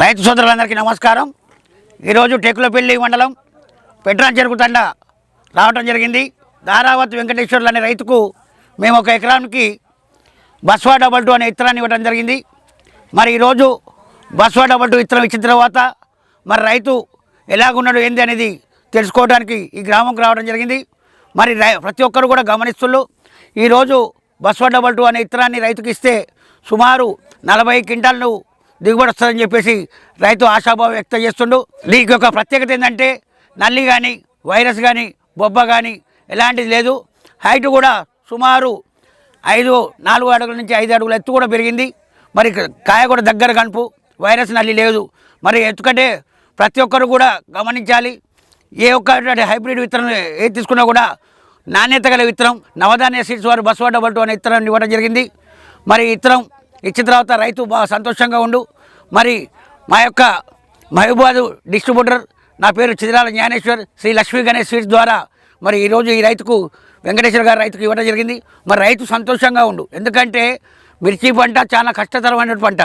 రైతు సోదరులందరికీ నమస్కారం. ఈరోజు టెకులపల్లి మండలం పెట్రాన్ చెరుకు తండ రావటం జరిగింది. ధారావత్ వెంకటేశ్వర్లు అనే రైతుకు మేము ఒక ఎకరానికి బస్వా డబల్ టూ అనే ఇత్తనాన్ని ఇవ్వడం జరిగింది. మరి ఈరోజు బస్వా డబల్ టూ ఇత్తనం ఇచ్చిన తర్వాత మరి రైతు ఎలాగున్నాడు ఏంది అనేది తెలుసుకోవడానికి ఈ గ్రామంకు రావడం జరిగింది. మరి రై- ప్రతి ఒక్కరు కూడా గమనిస్తుళ్ళు. ఈరోజు బస్వా డబల్ టూ అనే ఇత్తనాన్ని రైతుకి ఇస్తే సుమారు నలభై క్వింటాలను దిగుబడి వస్తుందని చెప్పేసి రైతు ఆశాభావం వ్యక్తం చేస్తుండు. దీనికి ఒక ప్రత్యేకత ఏంటంటే నల్లి కానీ వైరస్ కానీ బొబ్బ కానీ ఎలాంటిది లేదు. హైట్ కూడా సుమారు ఐదు నాలుగు అడుగుల నుంచి ఐదు అడుగుల ఎత్తు కూడా పెరిగింది. మరి కాయ కూడా దగ్గర కనుపు వైరస్ నల్లి లేదు. మరి ఎందుకంటే ప్రతి ఒక్కరు కూడా గమనించాలి ఏ ఒక్క హైబ్రిడ్ విత్తనం ఏ తీసుకున్నా కూడా నాణ్యత గల విత్తనం నవధాన్య సీడ్స్ వారు బస్వా డబల్ టూ అనే విత్తనం ఇవ్వడం జరిగింది. మరి ఇత్తనం విత్తనం ఇచ్చిన తర్వాత రైతు బాగా సంతోషంగా ఉండు. మరి మా యొక్క మహబూబాద్ డిస్ట్రిబ్యూటర్ నా పేరు చిదిరాల జ్ఞానేశ్వర్ శ్రీ లక్ష్మీ గణేష్ స్వీట్స్ ద్వారా మరి ఈరోజు ఈ రైతుకు వెంకటేశ్వర గారు రైతుకు ఇవ్వడం జరిగింది. మరి రైతు సంతోషంగా ఉండు. ఎందుకంటే మిర్చి పంట చాలా కష్టతరమైన పంట.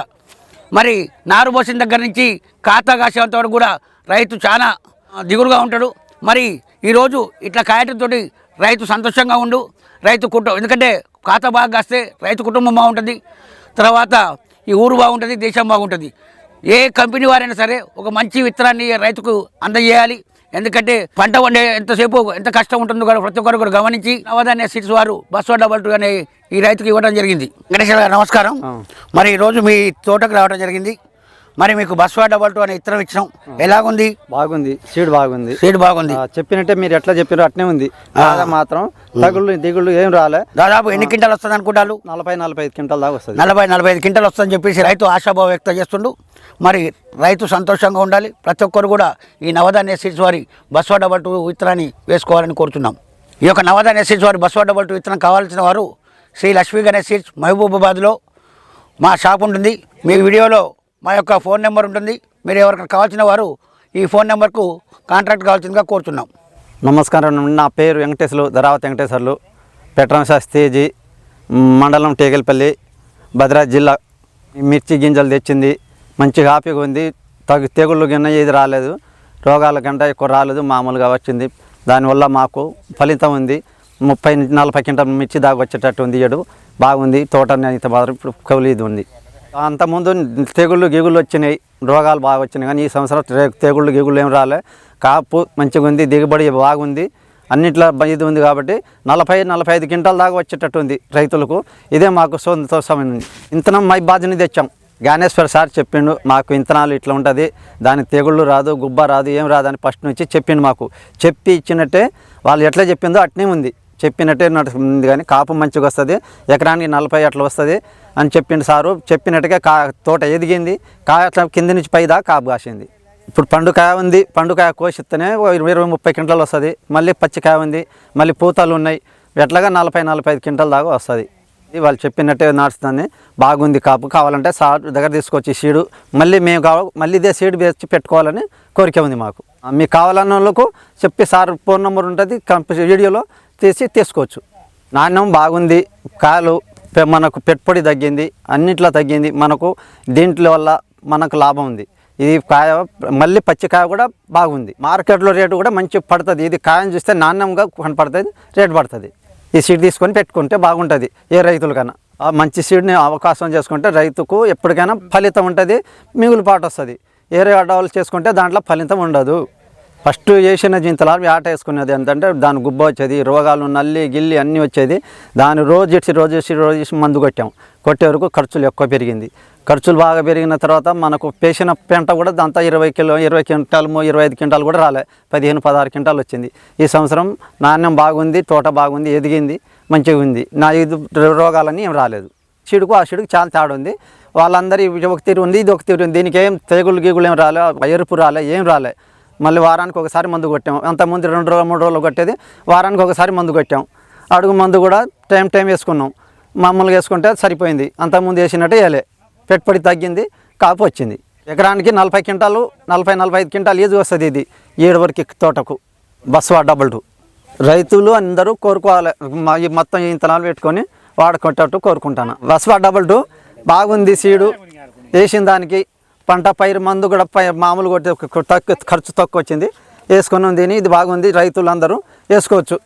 మరి నారు పోసిన దగ్గర నుంచి ఖాతా కాసేంత వరకు కూడా రైతు చాలా దిగులుగా ఉంటాడు. మరి ఈరోజు ఇట్లా కాయటంతోటి రైతు సంతోషంగా ఉండు. రైతు కుటుంబం ఎందుకంటే ఖాతా బాగా కాస్తే రైతు కుటుంబం బాగుంటుంది. తర్వాత ఈ ఊరు బాగుంటుంది దేశం బాగుంటుంది. ఏ కంపెనీ వారైనా సరే ఒక మంచి విత్తనాన్ని రైతుకు అందజేయాలి. ఎందుకంటే పంట వండే ఎంతసేపు ఎంత కష్టం ఉంటుందో కూడా ప్రతి ఒక్కరు కూడా గమనించి నవధాన్య సీట్స్ వారు బస్వా డబల్ టూ అనే ఈ రైతుకు ఇవ్వడం జరిగింది. గారు నమస్కారం. మరి ఈరోజు మీ తోటకు రావడం జరిగింది. మరి మీకు బస్వా డబల్ టూ అనే విత్తనం ఇచ్చినాం. ఎలాగుంది? బాగుంది. సీడ్ బాగుంది. సీడ్ బాగుంది. చెప్పినట్టే మీరు ఎట్లా చెప్పారో అట్నే ఉంది. మాత్రం. తగుళ్ళు దిగుళ్ళు ఏం రాలే. దాదాపు ఎన్ని క్వింటాలు వస్తుంది అనుకుంటారు? నలభై నలభై ఐదు క్వింటాల్ దాకా వస్తుంది. నలభై నలభై ఐదు క్వింటాలు వస్తుందని చెప్పేసి రైతు ఆశాభావం వ్యక్తం చేస్తుండు. మరి రైతు సంతోషంగా ఉండాలి. ప్రతి ఒక్కరు కూడా ఈ నవధాన్య సీడ్స్ వారి బస్వా డబల్ టూ విత్తనాన్ని వేసుకోవాలని కోరుతున్నాం. ఈ యొక్క నవధాన్య సీడ్స్ వారి బస్వా డబల్ టూ విత్తనం కావాల్సిన వారు శ్రీ లక్ష్మీ గణేష్ సీడ్స్ మహబూబాబాద్లో మా షాప్ ఉంటుంది. మీ వీడియోలో మా యొక్క ఫోన్ నెంబర్ ఉంటుంది. మీరు ఎవరికైనా కావాల్సిన వారు ఈ ఫోన్ నెంబర్కు కాంట్రాక్ట్ కావాల్సిందిగా కోరుతున్నాం నమస్కారం నా పేరు వెంకటేశ్వర్లు ధరావతి వెంకటేశ్వర్లు. పెట్రం శాస్త్రీజీ మండలం టేగల్పల్లి భద్రాద్రి జిల్లా. మిర్చి గింజలు తెచ్చింది. మంచిగా హ్యాపీగా ఉంది. తగు తెగుళ్ళు గిన్న ఏది రాలేదు. రోగాల కంటే ఎక్కువ రాలేదు. మామూలుగా వచ్చింది. దానివల్ల మాకు ఫలితం ఉంది. ముప్పై నలభై క్వింటల్ మిర్చి దాకా వచ్చేటట్టు ఉంది. ఏడు బాగుంది. తోట అయితే మాత్రం ఇప్పుడు కౌలు ఉంది. అంతకుముందు తెగుళ్ళు గిగుళ్ళు వచ్చినాయి రోగాలు బాగా వచ్చినాయి కానీ ఈ సంవత్సరం తెగుళ్ళు గిగుళ్ళు ఏం రాలే. కాపు మంచిగా ఉంది దిగుబడి బాగుంది అన్నిట్లో ఇది ఉంది కాబట్టి నలభై నలభై ఐదు క్వింటాల దాకా వచ్చేటట్టు ఉంది రైతులకు. ఇదే మాకు సంతోషమైనది ఇంతనం మై బాధ్యని తెచ్చాం. జ్ఞానేశ్వర్ సార్ చెప్పిండు మాకు ఇంతనాలు ఇట్లా ఉంటుంది దాని తెగుళ్ళు రాదు గుబ్బ రాదు ఏం రాదు అని ఫస్ట్ నుంచి చెప్పిండు మాకు. చెప్పి ఇచ్చినట్టే వాళ్ళు ఎట్లా చెప్పిందో అట్నే ఉంది. చెప్పినట్టే నడుస్తుంది కానీ కాపు మంచిగా వస్తుంది ఎకరానికి నలభై అట్లా వస్తుంది అని చెప్పిండు సారు. చెప్పినట్టుగా కా తోట ఎదిగింది కాయ అట్లా కింద నుంచి పై దాకా కాపు కాసింది. ఇప్పుడు పండుకాయ ఉంది పండుకాయ కోసిస్తేనే ఇరవై ఇరవై ముప్పై క్వింటాలు వస్తుంది. మళ్ళీ పచ్చికాయ ఉంది మళ్ళీ పూతలు ఉన్నాయి. ఎట్లాగా నలభై నలభై ఐదు క్వింటాల దాకా వస్తుంది. వాళ్ళు చెప్పినట్టే నాటుతుంది బాగుంది కాపు. కావాలంటే సార్ దగ్గర తీసుకొచ్చి సీడు మళ్ళీ మేము కావ మళ్ళీ ఇదే సీడ్ వేసి పెట్టుకోవాలని కోరిక ఉంది మాకు. మీకు కావాలన్న వాళ్ళకు చెప్పి సార్ ఫోన్ నెంబర్ ఉంటుంది కంప- వీడియోలో తీసి తీసుకోవచ్చు. నాణ్యం బాగుంది కాయలు పె- మనకు పెట్టుబడి తగ్గింది అన్నిట్లో తగ్గింది మనకు దీంట్లో వల్ల మనకు లాభం ఉంది. ఇది కాయ మళ్ళీ పచ్చికాయ కూడా బాగుంది. మార్కెట్లో రేటు కూడా మంచి పడుతుంది. ఇది కాయని చూస్తే నాణ్యంగా కనపడుతుంది రేటు పడుతుంది. ఈ సీడ్ తీసుకొని పెట్టుకుంటే బాగుంటుంది ఏ రైతులకైనా. మంచి సీడ్ని అవకాశం చేసుకుంటే రైతుకు ఎప్పటికైనా ఫలితం ఉంటుంది మిగులుపాటు వస్తుంది ఏరే అడవులు చేసుకుంటే దాంట్లో ఫలితం ఉండదు. ఫస్ట్ చేసిన జింతలాలు ఆట వేసుకునేది ఏంటంటే దాని గుబ్బ వచ్చేది రోగాలు నల్లి గిల్లి అన్నీ వచ్చేది. దాని రోజు ఇచ్చి రోజు ఇచ్చి రోజు ఇచ్చి మందు కొట్టాం. కొట్టే వరకు ఖర్చులు ఎక్కువ పెరిగింది. ఖర్చులు బాగా పెరిగిన తర్వాత మనకు పేసిన పెంట కూడా దాంతో ఇరవై కిలో ఇరవై క్వింటాలు ఇరవై ఐదు క్వింటాలు కూడా రాలే. పదిహేను పదహారు క్వింటాలు వచ్చింది. ఈ సంవత్సరం నాణ్యం బాగుంది తోట బాగుంది ఎదిగింది మంచిగా ఉంది. నా ఇది రోగాలన్నీ ఏం రాలేదు. చెడుకు ఆ చెడుకు చాలా తేడా ఉంది. వాళ్ళందరి ఒక తీరు ఉంది ఇది ఒక తీరు ఉంది. దీనికి ఏం తెగులు గీగులు ఏం రాలే ఎరుపు రాలే ఏం రాలే. మళ్ళీ వారానికి ఒకసారి మందు కొట్టాం. అంతకుముందు రెండు రోజులు మూడు రోజులు కొట్టేది వారానికి ఒకసారి మందు కొట్టాం. అడుగు మందు కూడా టైం టైం వేసుకున్నాం. మామూలుగా వేసుకుంటే సరిపోయింది. అంతకుముందు వేసినట్టే వేయలే. పెట్టుబడి తగ్గింది కాపు వచ్చింది. ఎకరానికి నలభై క్వింటాలు నలభై నలభై ఐదు క్వింటాలు ఈజీ వస్తుంది ఇది? ఏడు వరకు తోటకు. Baswa double two. రైతులు అందరూ కోరుకోవాలి. మొత్తం ఈ ఇంతనాలు పెట్టుకొని వాడుకునేటట్టు కోరుకుంటాను. బస్వా డబల్ టూ బాగుంది సీడు. వేసిన దానికి పంట పైరు మందు కూడా పై మామూలు కొట్టి తక్కువ ఖర్చు తక్కువ వచ్చింది. వేసుకుని ఉంది ఇది బాగుంది. రైతులందరూ వేసుకోవచ్చు.